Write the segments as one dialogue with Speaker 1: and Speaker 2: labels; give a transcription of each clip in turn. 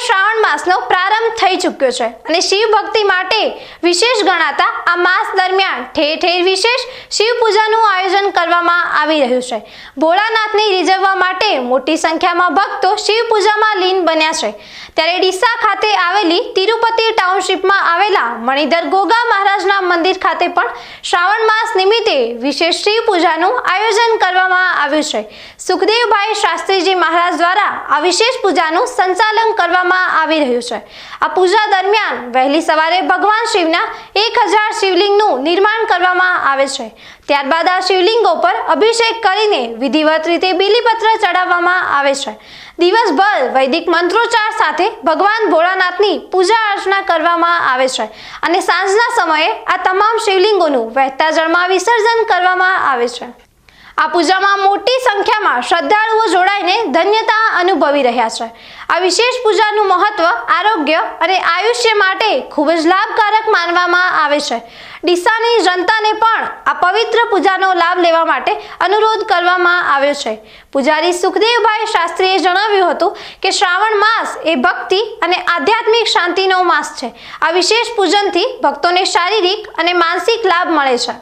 Speaker 1: શ્રાવણ માસનો પ્રારંભ થઈ ચૂક્યો છે અને શિવ ભક્તિ માટે વિશેષ ગણાતા આ માસ દરમિયાન ઠેર ઠેર વિશેષ શિવ પૂજાનું આયોજન કરવામાં આવી રહ્યું છે. ભોળાનાથને રીઝવવા માટે મોટી સંખ્યામાં ભક્તો શિવ પૂજામાં લીન બન્યા છે. ત્યારે ડીસા ખાતે આવેલી તિરુપતિ ટાઉનશીપમાં આવેલા મણિધર ગોગા મહારાજના મંદિર ખાતે પણ શ્રાવણ માસ નિમિત્તે વિશેષ શિવ પૂજાનું આયોજન કરવામાં આવ્યું છે. સુખદેવભાઈ શાસ્ત્રીજી મહારાજ દ્વારા આ વિશેષ પૂજાનું સંચાલન કરવામાં આવી રહ્યું છે. આ પૂજા દરમિયાન વહેલી સવારે ભગવાન શિવના એક હજાર શિવલિંગનું નિર્માણ કરવામાં આવે છે. ત્યારબાદ આ શિવલિંગો પર અભિષેક કરીને વિધિવત રીતે બીલીપત્ર ચડાવવામાં આવે છે. દિવસભર વૈદિક મંત્રોચ્ચાર સાથે ભગવાન ભોળાનાથની પૂજા અર્ચના કરવામાં આવે છે અને સાંજના સમયે આ તમામ શિવલિંગોનું વહેતા જળમાં વિસર્જન કરવામાં આવે છે. આ પૂજામાં મોટી સંખ્યામાં શ્રદ્ધાળુઓ જોડાઈને ધન્યતા અનુભવી રહ્યા છે. આ વિશેષ પૂજાનું મહત્વ આરોગ્ય અને આયુષ્ય માટે ખૂબ જ લાભકારક માનવામાં આવે છે. ડીસાની જનતાને પણ આ પવિત્ર પૂજાનો લાભ લેવા માટે અનુરોધ કરવામાં આવ્યો છે. પૂજારી સુખદેવભાઈ શાસ્ત્રીએ જણાવ્યું હતું કે શ્રાવણ માસ એ ભક્તિ અને આધ્યાત્મિક શાંતિનો માસ છે. આ વિશેષ પૂજનથી ભક્તોને શારીરિક અને માનસિક લાભ મળે છે.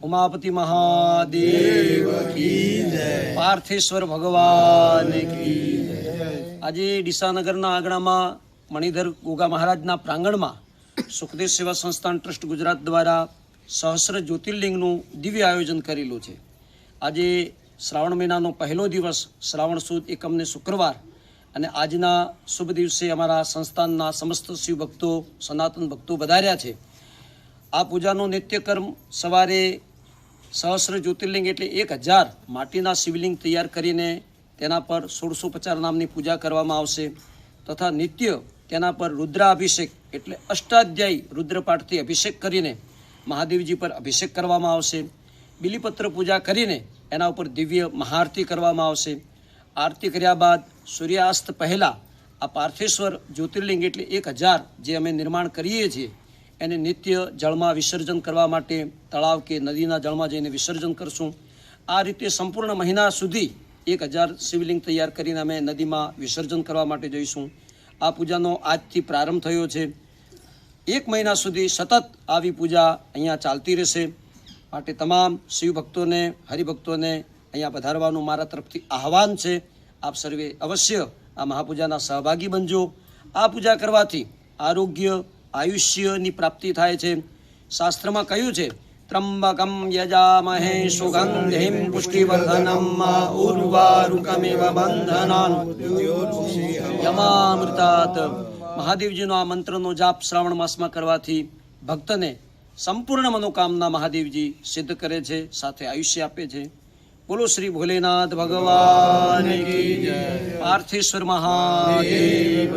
Speaker 2: ઉમાપતિ મહાદેવ પાર્થેશ્વર ભગવાન આજે ડીસાનગરના આંગણામાં મણિધર ગોગા મહારાજના પ્રાંગણમાં સુખદેવ સેવા સંસ્થાન ટ્રસ્ટ ગુજરાત દ્વારા સહસ્ર જ્યોતિર્લિંગનું દિવ્ય આયોજન કરેલું છે. આજે શ્રાવણ મહિનાનો પહેલો દિવસ શ્રાવણ સુદ એકમને શુક્રવાર અને આજના શુભ દિવસે અમારા સંસ્થાનના સમસ્ત શિવ ભક્તો, સનાતન ભક્તો વધાર્યા છે. આ પૂજાનો નિત્યકર્મ સવારે સહસ્ર જ્યોતિર્લિંગ એટલે એક હજાર માટીના શિવલિંગ તૈયાર કરીને તેના પર સોળસો પચાર નામની પૂજા કરવામાં આવશે તથા નિત્ય તેના પર રુદ્રાભિષેક એટલે અષ્ટાધ્યાયી રુદ્રપાઠથી અભિષેક કરીને મહાદેવજી પર અભિષેક કરવામાં આવશે. બિલીપત્ર પૂજા કરીને એના ઉપર દિવ્ય મહાઆરતી કરવામાં આવશે. આરતી કર્યા બાદ સૂર્યાસ્ત પહેલાં આ પાર્થેશ્વર જ્યોતિર્લિંગ એટલે એક હજાર જે અમે નિર્માણ કરીએ છીએ, એને નિત્ય જળમાં વિસર્જન કરવા માટે, તળાવ કે નદીના જળમાં જઈને વિસર્જન કરશું. આ રીતે સંપૂર્ણ મહિના સુધી એક હજાર શિવલિંગ તૈયાર કરીને અમે નદીમાં વિસર્જન કરવા માટે જઈશું. આ પૂજાનો આજથી પ્રારંભ થયો છે. એક મહિના સુધી સતત આવી પૂજા અહીંયા ચાલતી રહેશે. માટે તમામ શિવભક્તોને, હરિભક્તોને અહીંયા પધારવાનું મારા તરફથી આહવાન છે. આપ સર્વે અવશ્ય આ મહાપૂજાના સહભાગી બનજો. આ પૂજા કરવાથી આરોગ્ય, આયુષ્યની પ્રાપ્તિ થાય છે. શાસ્ત્રમાં કહ્યું છે ત્રંબકમ યજામહે સુગંધિમ પુષ્ટિવર્ધનમ ઉર્વારુકમિવ બંધનાન યમામૃતાત મહાદેવજીનો આ મંત્રનો જાપ શ્રાવણ માસમાં કરવાથી ભક્તને સંપૂર્ણ મનોકામના મહાદેવજી સિદ્ધ કરે છે, સાથે આયુષ્ય આપે છે બોલો શ્રી ભોલેનાથ ભગવાન પાર્થેશ્વર મહાદેવ.